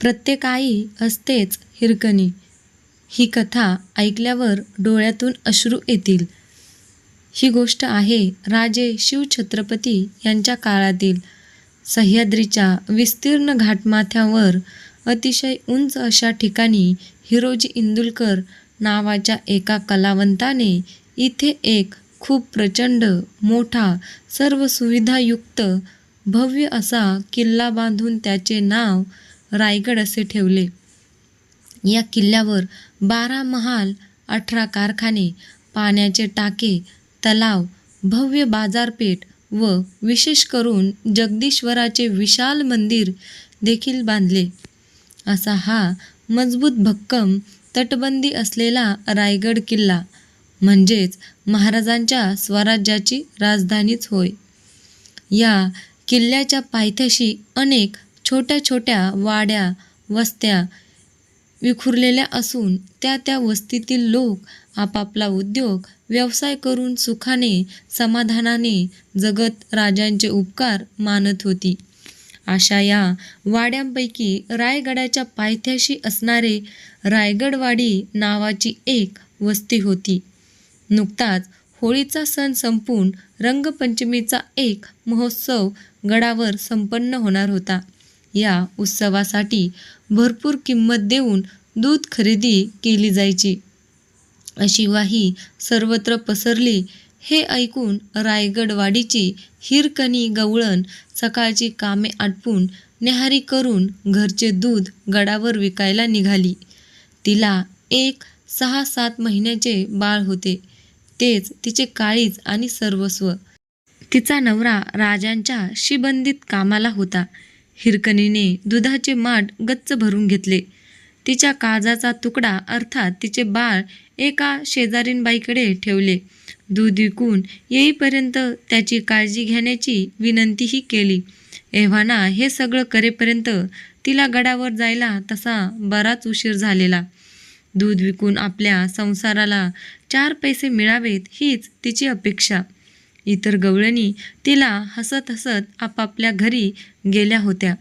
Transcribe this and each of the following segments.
प्रत्येक आई असतेच हिरकणी. ही कथा ऐकल्यावर डोळ्यातून अश्रू येतील. ही गोष्ट आहे राजे शिवछत्रपती यांच्या काळातील. सह्याद्रीच्या विस्तीर्ण घाटमाथ्यावर अतिशय उंच अशा ठिकाणी हिरोजी इंदुलकर नावाच्या एका कलावंताने इथे एक खूप प्रचंड मोठा सर्व सुविधायुक्त भव्य असा किल्ला बांधून त्याचे नाव रायगड असे ठेवले. या किल्ल्यावर बारा महाल अठरा कारखाने पाण्याचे टाके तलाव भव्य बाजारपेठ व विशेष करून जगदीश्वराचे विशाल मंदिर देखील बांधले. असा हा मजबूत भक्कम तटबंदी असलेला रायगड किल्ला म्हणजेच महाराजांच्या स्वराज्याची राजधानीच होय. या किल्ल्याच्या पायथ्याशी अनेक छोट्या छोट्या वाड्या वस्त्या विखुरलेल्या असून त्या त्या वस्तीतील लोक आपापला उद्योग व्यवसाय करून सुखाने समाधानाने जगत राजांचे उपकार मानत होती. अशा या वाड्यांपैकी रायगडाच्या पायथ्याशी असणारे रायगडवाडी नावाची एक वस्ती होती. नुकताच होळीचा सण संपून रंगपंचमीचा एक महोत्सव गडावर संपन्न होणार होता. या उत्सवासाठी भरपूर किंमत देऊन दूध खरेदी केली जायची. अशी वाही सर्वत्र पसरली हे ऐकून रायगडवाडीची हिरकणी गवळण सकाळची कामे आटपून न्याहारी करून घरचे दूध गडावर विकायला निघाली. तिला एक सहा सात महिन्याचे बाळ होते. तेच तिचे काळीज आणि सर्वस्व. तिचा नवरा राजांच्या शिबंदीत कामाला होता. हिरकणीने दुधाचे माठ गच्च भरून घेतले. तिच्या काजाचा तुकडा अर्थात तिचे बाळ एका शेजारीणबाईकडे ठेवले. दूध विकून येईपर्यंत त्याची काळजी घेण्याची विनंतीही केली. एव्हाना हे सगळं करेपर्यंत तिला गडावर जायला तसा बराच उशीर झालेला. दूध विकून आपल्या संसाराला चार पैसे मिळावेत हीच तिची अपेक्षा. इतर गवळणी तिला हसत हसत आपापल्या घरी गेल्या होत्या.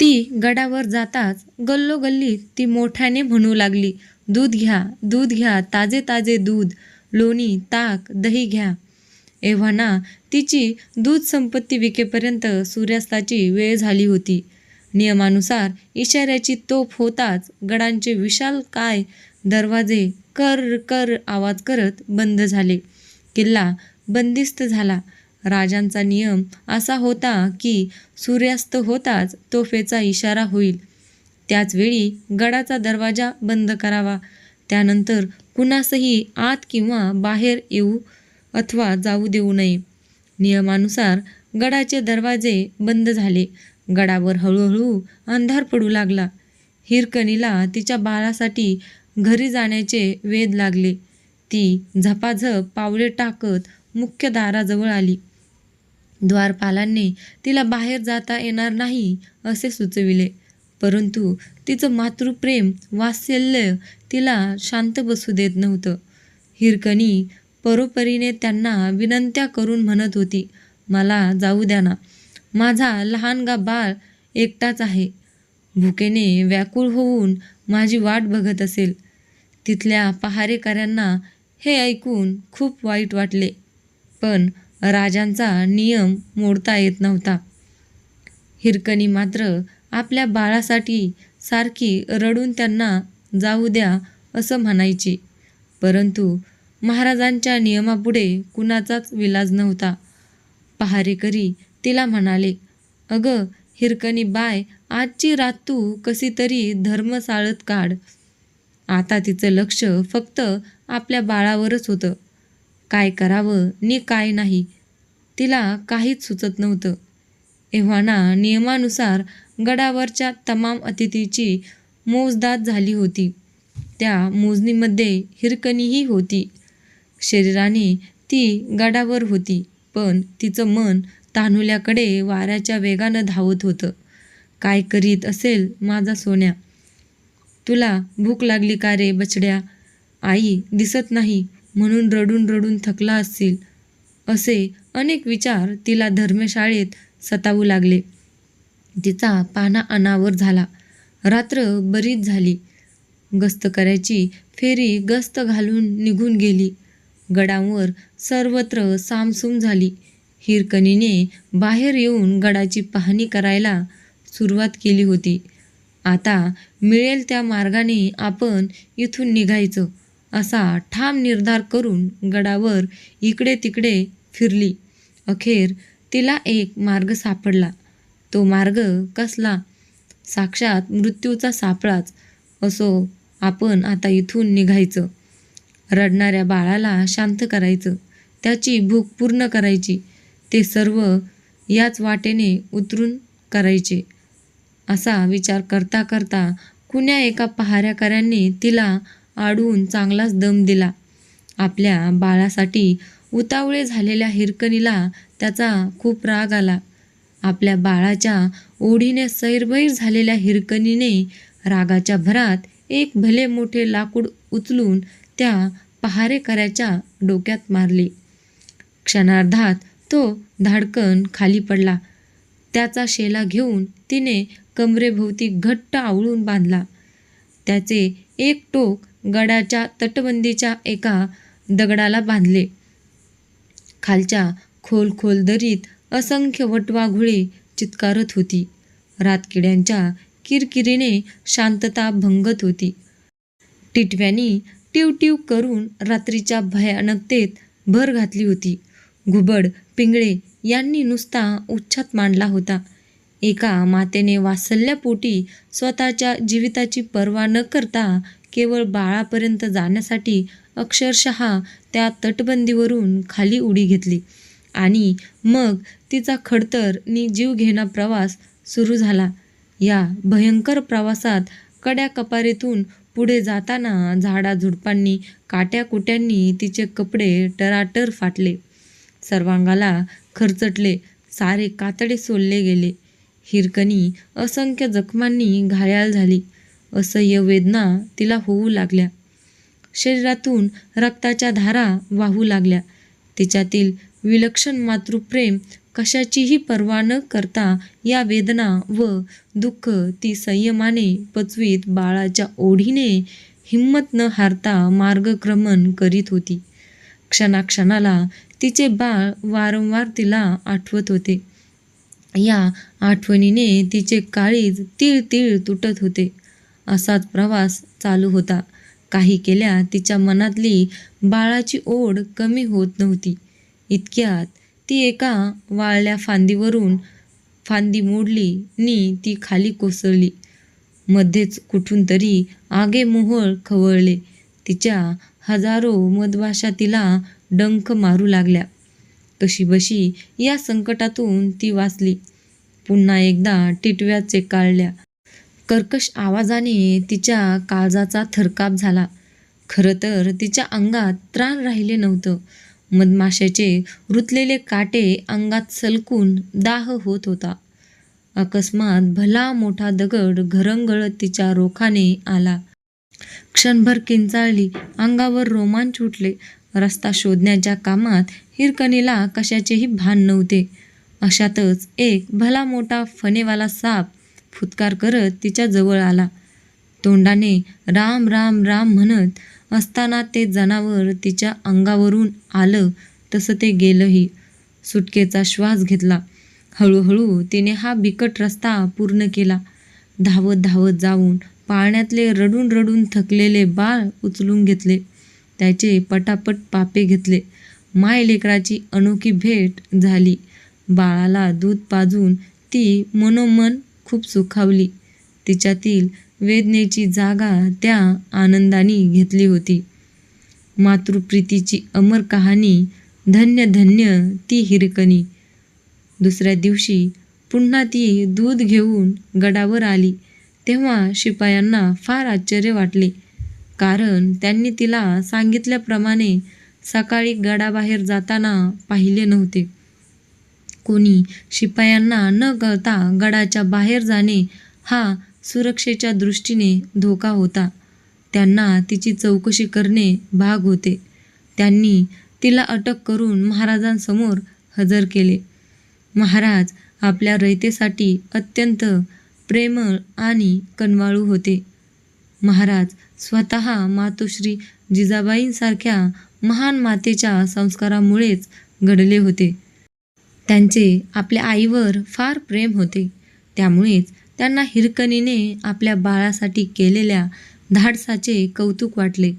ती गडावर जाताच गल्लोगल्ली ती मोठ्याने म्हणू लागली दूध घ्या दूध घ्या ताजे ताजे दूध लोणी ताक दही घ्या. एव्हाना तिची दूध संपत्ती विकेपर्यंत सूर्यास्ताची वेळ झाली होती. नियमानुसार इशाऱ्याची तोफ होताच गडांचे विशाल काय दरवाजे कर कर आवाज करत बंद झाले. किल्ला बंदिस्त झाला. राजांचा नियम असा होता की सूर्यास्त होताच तोफेचा इशारा होईल. त्याचवेळी गडाचा दरवाजा बंद करावा. त्यानंतर कुणासही आत किंवा बाहेर येऊ अथवा जाऊ देऊ नये. नियमानुसार गडाचे दरवाजे बंद झाले. गडावर हळूहळू अंधार पडू लागला. हिरकणीला तिच्या बाळासाठी घरी जाण्याचे वेध लागले. ती झपाझप पावले टाकत मुख्य दाराजवळ आली. द्वारपालांनी तिला बाहेर जाता येणार नाही असे सुचविले. परंतु तिचं मातृप्रेम वात्सल्य तिला शांत बसू देत नव्हतं. हिरकणी परोपरीने त्यांना विनंत्या करून म्हणत होती मला जाऊ द्या ना. माझा लहानगा बाळ एकटाच आहे. भुकेने व्याकुळ होऊन माझी वाट बघत असेल. तिथल्या पहारेकऱ्यांना हे ऐकून खूप वाईट वाटले. पण राजांचा नियम मोडता येत नव्हता. हिरकणी मात्र आपल्या बाळासाठी सारखी रडून त्यांना जाऊ द्या असं म्हणायची. परंतु महाराजांच्या नियमापुढे कुणाचाच विलाज नव्हता. पहारेकरी तिला म्हणाले अगं हिरकणी बाय आजची रात तू कशी तरी धर्म साळत काढ. आता तिचं लक्ष फक्त आपल्या बाळावरच होतं. काय करावं नि काय नाही तिला काहीच सुचत नव्हतं. एव्हाना नियमानुसार गडावरच्या तमाम अतिथीची मोजदाद झाली होती. त्या मोजणीमध्ये हिरकणीही होती. शरीराने ती गडावर होती पण तिचं मन तान्हुल्याकडे वाऱ्याच्या वेगानं धावत होतं. काय करीत असेल माझा सोन्या? तुला भूक लागली का रे बछड्या? आई दिसत नाही. म्हणून रडून रडून थकला असतील असे अनेक विचार तिला धर्मशाळेत सतावू लागले. तिचा पाना अनावर झाला. रात्र बरीच झाली. गस्त करायची फेरी गस्त घालून निघून गेली. गडावर सर्वत्र सामसूम झाली. हिरकणीने बाहेर येऊन गडाची पाहणी करायला सुरुवात केली होती. आता मिळेल त्या मार्गाने आपण इथून निघायचं. असा ठाम निर्धार करून गडावर इकडे तिकडे फिरली. अखेर तिला एक मार्ग सापडला. तो मार्ग कसला? साक्षात मृत्यूचा सापळाच असो आपण आता इथून निघायचं. रडणाऱ्या बाळाला शांत करायचं. त्याची भूक पूर्ण करायची. ते सर्व याच वाटेने उतरून करायचे. असा विचार करता करता कुण्या एका पहाऱ्याकऱ्यांनी तिला आडवून चांगलाच दम दिला. आपल्या बाळासाठी उतावळे झालेल्या हिरकणीला त्याचा खूप राग आला. आपल्या बाळाच्या ओढीने सैरभैर झालेल्या हिरकणीने रागाच्या भरात एक भले मोठे लाकूड उचलून त्या पहारेकऱ्याच्या डोक्यात मारले. क्षणार्धात तो धाडकन खाली पडला. त्याचा शेला घेऊन तिने कमरेभोवती घट्ट आवळून बांधला. त्याचे एक टोक गडाच्या तटबंदीच्या एका दगडाला बांधले. खालच्या खोल खोल दरीत असंख्य वटवाघुळे चित्कारत होती. रातकिड्यांच्या किरकिरीने शांतता भंगत होती. टिटव्यांनी टिवटिव करून रात्रीच्या भयानकतेत भर घातली होती. घुबड पिंगळे यांनी नुसता उच्छात मांडला होता. एका मातेने वात्सल्यापोटी स्वतःच्या जीविताची पर्वा न करता केवळ बाळापर्यंत जाण्यासाठी अक्षरशः त्या तटबंदीवरून खाली उडी घेतली. आणि मग तिचा खडतर नि जीवघेणा प्रवास सुरू झाला. या भयंकर प्रवासात कड्या कपारीतून पुढे जाताना झाडाझुडपांनी काट्याकुट्यांनी तिचे कपडे टराटर फाटले. सर्वांगाला खरचटले सारे कातडे सोलले गेले. हिरकणी असंख्य जखमांनी घायाळ झाली. असह्य वेदना तिला होऊ लागल्या. शरीरातून रक्ताच्या धारा वाहू लागल्या. तिच्यातील विलक्षण मातृप्रेम कशाचीही पर्वा न करता या वेदना व दुःख ती संयमाने पचवीत बाळाच्या ओढीने हिंमत न हारता मार्गक्रमण करीत होती. क्षणाक्षणाला तिचे बाळ वारंवार तिला आठवत होते. या आठवणीने तिचे काळीज तीळ तीळ तुटत होते. असाच प्रवास चालू होता. काही केल्या तिच्या मनातली बाळाची ओढ कमी होत नव्हती. इतक्यात ती एका वाळल्या फांदीवरून फांदी मोडली नि ती खाली कोसळली. मध्येच कुठून तरी आगे मोहळ खवळले. तिच्या हजारो मधमाशा तिला डंख मारू लागल्या. कशीबशी या संकटातून ती वाचली. पुन्हा एकदा टिटव्या चेकाळल्या कर्कश आवाजाने तिच्या काळजाचा थरकाप झाला. खरं तर तिच्या अंगात त्राण राहिले नव्हतं. मधमाशाचे रुतलेले काटे अंगात सलकून दाह होत होता. अकस्मात भला मोठा दगड घरंगळत तिच्या रोखाने आला. क्षणभर किंचाळली अंगावर रोमांच उठले. रस्ता शोधण्याच्या कामात हिरकणीला कशाचेही भान नव्हते. अशातच एक भला मोठा फनेवाला साप फुत्कार करत तिच्या जवळ आला. तोंडाने राम राम राम म्हणत असताना ते जनावर तिच्या अंगावरून आलं तसं ते गेलंही. सुटकेचा श्वास घेतला. हळूहळू तिने हा बिकट रस्ता पूर्ण केला. धावत धावत जाऊन पाळण्यातले रडून रडून थकलेले बाळ उचलून घेतले. त्याचे पटापट पापे घेतले. माय लेकराची अनोखी भेट झाली. बाळाला दूध पाजून ती मनोमन खूप सुखावली. तिच्यातील वेदनेची जागा त्या आनंदाने घेतली होती. मातृप्रीतीची अमर कहाणी धन्य धन्य ती हिरकणी. दुसऱ्या दिवशी पुन्हा ती दूध घेऊन गडावर आली. तेव्हा शिपायांना फार आश्चर्य वाटले. कारण त्यांनी तिला सांगितल्याप्रमाणे सकाळी गडाबाहेर जाताना पाहिले नव्हते. कोणी शिपायांना न कळता गडाच्या बाहेर जाणे हा सुरक्षेच्या दृष्टीने धोका होता. त्यांना तिची चौकशी करणे भाग होते. त्यांनी तिला अटक करून महाराजांसमोर हजर केले. महाराज आपल्या रयतेसाठी अत्यंत प्रेमळ आणि कनवाळू होते. महाराज स्वतः मातोश्री जिजाबाईंसारख्या महान मातेच्या संस्कारामुळेच घडले होते. त्यांचे आपल्या आईवर फार प्रेम होते. त्यामुळेच त्यांना हिरकणीने आपल्या बाळासाठी केलेल्या धाडसाचे कौतुक वाटले.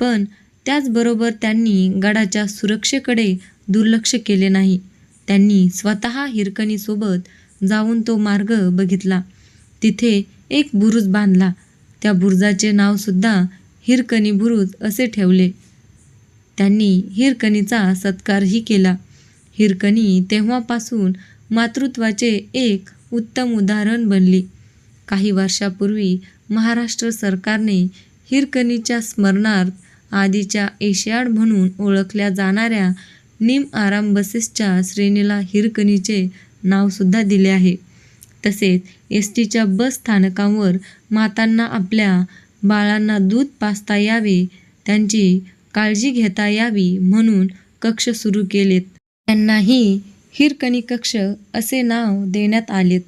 पण त्याचबरोबर त्यांनी गडाच्या सुरक्षेकडे दुर्लक्ष केले नाही. त्यांनी स्वतः हिरकणीसोबत जाऊन तो मार्ग बघितला. तिथे एक बुरुज बांधला. त्या बुरुजाचे नावसुद्धा हिरकणी बुरुज असे ठेवले. त्यांनी हिरकणीचा सत्कारही केला. हिरकणी तेव्हापासून मातृत्वाचे एक उत्तम उदाहरण बनली. काही वर्षापूर्वी महाराष्ट्र सरकारने हिरकणीच्या स्मरणार्थ आधीच्या एशियाड म्हणून ओळखल्या जाणाऱ्या निम आराम बसेसच्या श्रेणीला हिरकणीचे नावसुद्धा दिले आहे. तसेच एस टीच्या बस स्थानकांवर मातांना आपल्या बाळांना दूध पाजता यावे त्यांची काळजी घेता यावी म्हणून कक्ष सुरू केलेत. त्यांनाही हिरकणी कक्ष असे नाव देण्यात आलेत.